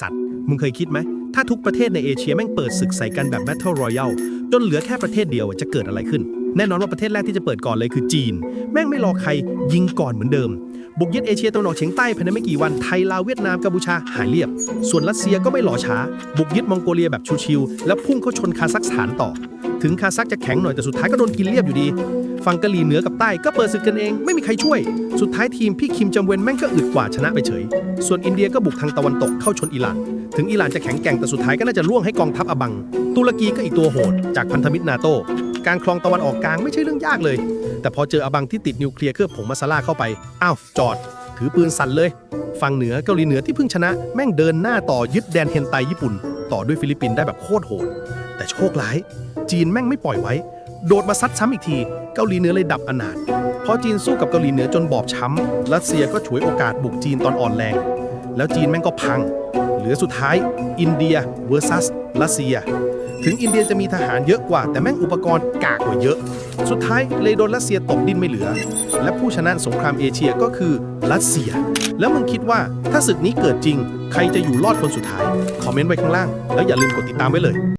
สัตว์ มึงเคยคิดไหม ถ้าทุกประเทศในเอเชียแม่งเปิดศึกใส่กันแบบแบทเทิลรอยัลจนเหลือแค่ประเทศเดียวจะเกิดอะไรขึ้น แน่นอนว่าประเทศแรกที่จะเปิดก่อนเลยคือจีน แม่งไม่รอใครยิงก่อนเหมือนเดิม บุกยึดเอเชียตะวันออกเฉียงใต้ภายในไม่กี่วันไทยลาวเวียดนามกัมพูชาหายเรียบ ส่วนรัสเซียก็ไม่หล่อช้า บุกยึดมองโกเลียแบบชิวๆแล้วพุ่งเข้าชนคาซัคสถานต่อ ถึงคาซัคจะแข็งหน่อยแต่สุดท้ายก็โดนกินเรียบอยู่ดี ฝั่งกาหลีเหนือกับใต้ก็เปิดศึกกันเองไม่มีใครช่วย สุดท้ายทีมพี่คิมจำเวนแม่งก็อึดกว่าชนะไปเฉย ส่วนอินเดียก็บุกทางตะวันตกเข้าชนอิหร่าน ถึงอิหร่านจะแข็งแกร่งแต่สุดท้ายก็น่าจะล่วงให้กองทัพอบัง ตุรกีก็อีกตัวโหด จากพันธมิตรนาโต การคลองตะวันออกกลางไม่ใช่เรื่องยากเลย แต่พอเจออบังที่ติดนิวเคลียร์เคลือบผงมาซาล่าเข้าไป อ้าว จอด ถือปืนสั่นเลย ฝั่งเหนือเกาหลีเหนือที่เพิ่งชนะ แม่งเดินหน้าต่อยึดแดนเฮนไตญี่ปุ่น ต่อด้วยฟิลิปปินส์ได้แบบโคตรโหด แต่โชคร้าย จีนแม่งไม่ปล่อยไว้ โดดมาซัดซ้ำอีกที เกาหลีเหนือเลยดับอนาถพอจีนสู้กับเกาหลีเหนือจนบอบช้ำ รัสเซียก็ฉวยโอกาสบุกจีนตอนอ่อนแรง แล้วจีนแม่งก็พัง เหลือสุดท้าย อินเดีย vs รัสเซีย ถึงอินเดียจะมีทหารเยอะกว่า แต่แม่งอุปกรณ์กากกว่าเยอะ สุดท้ายเลยโดนรัสเซียตกดินไม่เหลือ และผู้ชนะสงครามเอเชียก็คือ รัสเซีย แล้วมึงคิดว่าถ้าศึกนี้เกิดจริง ใครจะอยู่รอดคนสุดท้าย คอมเมนต์ไว้ข้างล่าง แล้วอย่าลืมกดติดตามไว้เลย